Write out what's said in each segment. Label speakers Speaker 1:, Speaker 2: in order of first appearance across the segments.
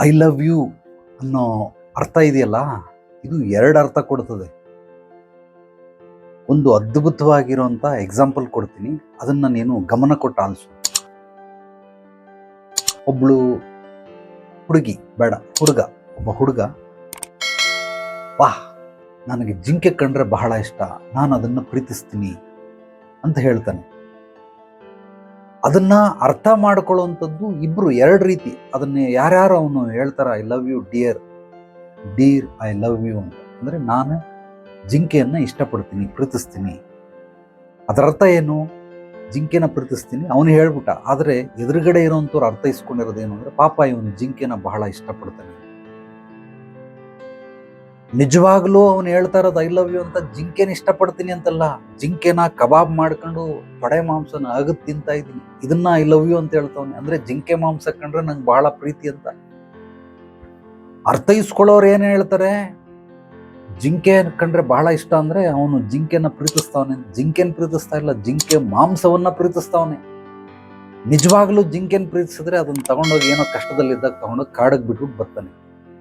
Speaker 1: I love you ಅನ್ನೋ ಅರ್ಥ ಇದೆಯಲ್ಲ? ಇದು ಎರಡು ಅರ್ಥ ಕೊಡ್ತದೆ. ಒಂದು ಅದ್ಭುತವಾಗಿರುವಂಥ ಎಕ್ಸಾಂಪಲ್ ಕೊಡ್ತೀನಿ. ಅದನ್ನು ನೀನು ಗಮನ ಕೊಟ್ಟು ಆಲಿಸು. ಒಬ್ಬಳು ಹುಡುಗಿ, ಬೇಡ, ಹುಡುಗ, ಒಬ್ಬ ಹುಡುಗ. ವಾಹ್ ನನಗೆ ಜಿಂಕೆ ಕಂಡ್ರೆ ಬಹಳ ಇಷ್ಟ. ನಾನು ಅದನ್ನು ಪ್ರೀತಿಸ್ತೀನಿ ಅಂತ ಹೇಳ್ತಾನೆ. ಅದನ್ನ ಅರ್ಥ ಮಾಡ್ಕೊಳ್ಳುವಂಥದ್ದು ಇಬ್ಬರು ಎರಡು ರೀತಿ. ಅದನ್ನೇ ಯಾರ್ಯಾರು ಅವನು ಹೇಳ್ತಾರ I love you dear dear I love you ಅಂತ. ಅಂದರೆ ನಾನು ಜಿಂಕೆಯನ್ನು ಇಷ್ಟಪಡ್ತೀನಿ, ಪ್ರೀತಿಸ್ತೀನಿ. ಅದರ ಅರ್ಥ ಏನು? ಜಿಂಕೆನ ಪ್ರೀತಿಸ್ತೀನಿ, ಅವನು ಹೇಳ್ಬಿಟ್ಟ. ಆದರೆ ಎದುರುಗಡೆ ಇರೋಂಥವ್ರು ಅರ್ಥೈಸ್ಕೊಂಡಿರೋದೇನು ಅಂದರೆ ಪಾಪ ಇವನು ಜಿಂಕೆನ ಬಹಳ ಇಷ್ಟಪಡ್ತಾನೆ. ನಿಜವಾಗ್ಲೂ ಅವನು ಹೇಳ್ತಾ ಇರೋದು ಐ ಲವ್ ಯು ಅಂತ ಜಿಂಕೆನ ಇಷ್ಟಪಡ್ತೀನಿ ಅಂತಲ್ಲ. ಜಿಂಕೆನ ಕಬಾಬ್ ಮಾಡ್ಕೊಂಡು ತೊಡೆ ಮಾಂಸನ ಅಗದ್ ತಿಂತಾ ಇದ್ದೀನಿ. ಇದನ್ನ ಐ ಲವ್ ಯು ಅಂತ ಹೇಳ್ತಾವನೆ. ಅಂದ್ರೆ ಜಿಂಕೆ ಮಾಂಸ ಕಂಡ್ರೆ ನಂಗೆ ಬಹಳ ಪ್ರೀತಿ ಅಂತ. ಅರ್ಥೈಸ್ಕೊಳ್ಳೋರು ಏನ್ ಹೇಳ್ತಾರೆ? ಜಿಂಕೆ ಕಂಡ್ರೆ ಬಹಳ ಇಷ್ಟ ಅಂದ್ರೆ ಅವನು ಜಿಂಕೆನ ಪ್ರೀತಿಸ್ತಾವನೆ. ಜಿಂಕೆನ ಪ್ರೀತಿಸ್ತಾ ಇಲ್ಲ, ಜಿಂಕೆ ಮಾಂಸವನ್ನ ಪ್ರೀತಿಸ್ತಾವನೆ. ನಿಜವಾಗ್ಲೂ ಜಿಂಕೆನ ಪ್ರೀತಿಸಿದ್ರೆ ಅದನ್ನ ತಗೊಂಡೋಗಿ ಏನೋ ಕಷ್ಟದಲ್ಲಿದ್ದಾಗ ತಗೊಂಡೋಗಿ ಕಾಡಕ್ಕೆ ಬಿಟ್ಬಿಟ್ಟು ಬರ್ತಾನೆ.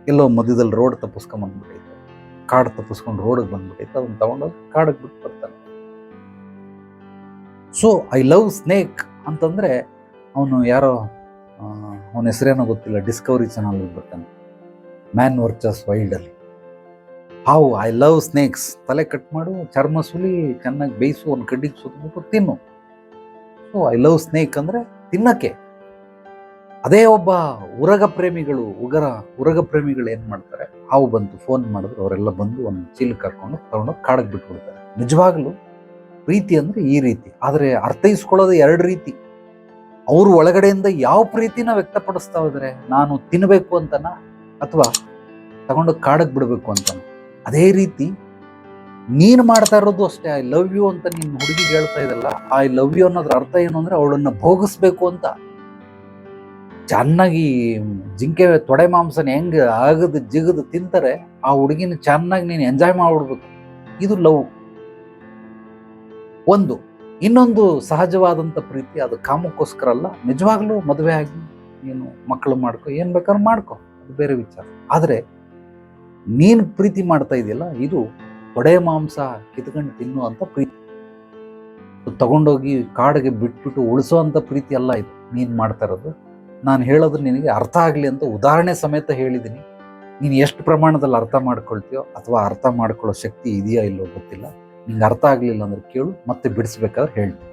Speaker 1: ಎಲ್ಲೋ ಮಧ್ಯದಲ್ಲಿ ರೋಡ್ ತಪ್ಪಿಸ್ಕೊಂಡ್ ಕಾಡು ತಪ್ಪಿಸ್ಕೊಂಡು ರೋಡಿಗೆ ಬಂದ್ಬಿಟ್ಟೈತೆ ಅದನ್ನ ತಗೊಂಡೋಗಿ ಕಾಡಿಗೆ ಬಿಟ್ಟು ಬರ್ತಾನೆ. ಸೊ ಐ ಲವ್ ಸ್ನೇಕ್ ಅಂತಂದ್ರೆ ಅವನು ಯಾರೋ ಅವನ ಹೆಸರೇನೋ ಗೊತ್ತಿಲ್ಲ ಡಿಸ್ಕವರಿ ಚಾನಲ್ ಬರ್ತಾನೆ ಮ್ಯಾನ್ ವರ್ಚಸ್ ವೈಲ್ಡ್ ಅಲ್ಲಿ. ಹಾವು ಐ ಲವ್ ಸ್ನೇಕ್ಸ್ ತಲೆ ಕಟ್ ಮಾಡು, ಚರ್ಮ ಸುಲಿ, ಚೆನ್ನಾಗಿ ಬೇಯಿಸು, ಒಂದು ಕಡ್ಡಿಗೆ ಸುತ್ತಬಿಟ್ಟು ತಿನ್ನು. ಸೊ ಐ ಲವ್ ಸ್ನೇಕ್ ಅಂದ್ರೆ ತಿನ್ನಕ್ಕೆ. ಅದೇ ಒಬ್ಬ ಉರಗ ಪ್ರೇಮಿಗಳು, ಉಗರ ಉರಗ ಪ್ರೇಮಿಗಳು ಏನ್ ಮಾಡ್ತಾರೆ? ಹಾವು ಬಂತು ಫೋನ್ ಮಾಡಿದ್ರು, ಅವರೆಲ್ಲ ಬಂದು ಒಂದು ಚೀಲ ಕರ್ಕೊಂಡು ತಗೊಂಡೋಗಿ ಕಾಡಕ್ಕೆ ಬಿಟ್ಬಿಡ್ತಾರೆ. ನಿಜವಾಗ್ಲೂ ಪ್ರೀತಿ ಅಂದ್ರೆ ಈ ರೀತಿ. ಆದ್ರೆ ಅರ್ಥೈಸ್ಕೊಳ್ಳೋದು ಎರಡು ರೀತಿ. ಅವ್ರ ಒಳಗಡೆಯಿಂದ ಯಾವ ಪ್ರೀತಿನ ವ್ಯಕ್ತಪಡಿಸ್ತಾ ಹೋದ್ರೆ ನಾನು ತಿನ್ನಬೇಕು ಅಂತನ? ಅಥವಾ ತಗೊಂಡು ಕಾಡಕ್ಕೆ ಬಿಡಬೇಕು ಅಂತನ? ಅದೇ ರೀತಿ ನೀನು ಮಾಡ್ತಾ ಇರೋದು ಅಷ್ಟೇ, ಐ ಲವ್ ಯು ಅಂತ ನಿನ್ನ ಹುಡುಗಿಗೆ ಹೇಳ್ತಾ ಇದಲ್ಲ ಐ ಲವ್ ಯು ಅನ್ನೋದ್ರ ಅರ್ಥ ಏನು ಅಂದ್ರೆ ಅವಳನ್ನ ಭೋಗಿಸ್ಬೇಕು ಅಂತ. ಚೆನ್ನಾಗಿ ಜಿಂಕೆ ತೊಡೆ ಮಾಂಸನ ಹೆಂಗೆ ಅಗದು ಜಿಗದು ತಿಂತಾರೆ, ಆ ಹುಡುಗಿನ ಚೆನ್ನಾಗಿ ನೀನು ಎಂಜಾಯ್ ಮಾಡ್ಬಿಡ್ಬೇಕು. ಇದು ಲವ್. ಒಂದು. ಇನ್ನೊಂದು ಸಹಜವಾದಂಥ ಪ್ರೀತಿ, ಅದು ಕಾಮಕ್ಕೋಸ್ಕರ ಅಲ್ಲ, ನಿಜವಾಗ್ಲೂ ಮದುವೆ ಆಗಿ ನೀನು ಮಕ್ಕಳು ಮಾಡ್ಕೊ, ಏನು ಬೇಕಾದ್ರೂ ಮಾಡ್ಕೊ, ಅದು ಬೇರೆ ವಿಚಾರ. ಆದರೆ, ನೀನು ಪ್ರೀತಿ ಮಾಡ್ತಾ ಇದೆಯಲ್ಲ, ಇದು ತೊಡೆ ಮಾಂಸ ಕಿತ್ಕೊಂಡು ತಿನ್ನುವಂಥ ಪ್ರೀತಿ. ತಗೊಂಡೋಗಿ ಕಾಡಿಗೆ ಬಿಟ್ಬಿಟ್ಟು ಉಳಿಸುವಂಥ ಪ್ರೀತಿ ಅಲ್ಲ ಇದು, ನೀನು ಮಾಡ್ತಾ ಇರೋದು. ನಾನು ಹೇಳೋದು ನಿನಗೆ ಅರ್ಥ ಆಗಲಿ ಅಂತ ಉದಾಹರಣೆ ಸಮೇತ ಹೇಳಿದ್ದೀನಿ ನೀನು ಎಷ್ಟು ಪ್ರಮಾಣದಲ್ಲಿ ಅರ್ಥ ಮಾಡ್ಕೊಳ್ತೀಯೋ ಅಥವಾ ಅರ್ಥ ಮಾಡ್ಕೊಳ್ಳೋ ಶಕ್ತಿ ಇದೆಯಾ ಇಲ್ಲೋ ಗೊತ್ತಿಲ್ಲ. ನಿಂಗೆ ಅರ್ಥ ಆಗಲಿಲ್ಲ ಅಂದ್ರೆ ಕೇಳು, ಮತ್ತೆ ಬಿಡಿಸ್ಬೇಕಾದ್ರೆ ಹೇಳ್ತೀನಿ.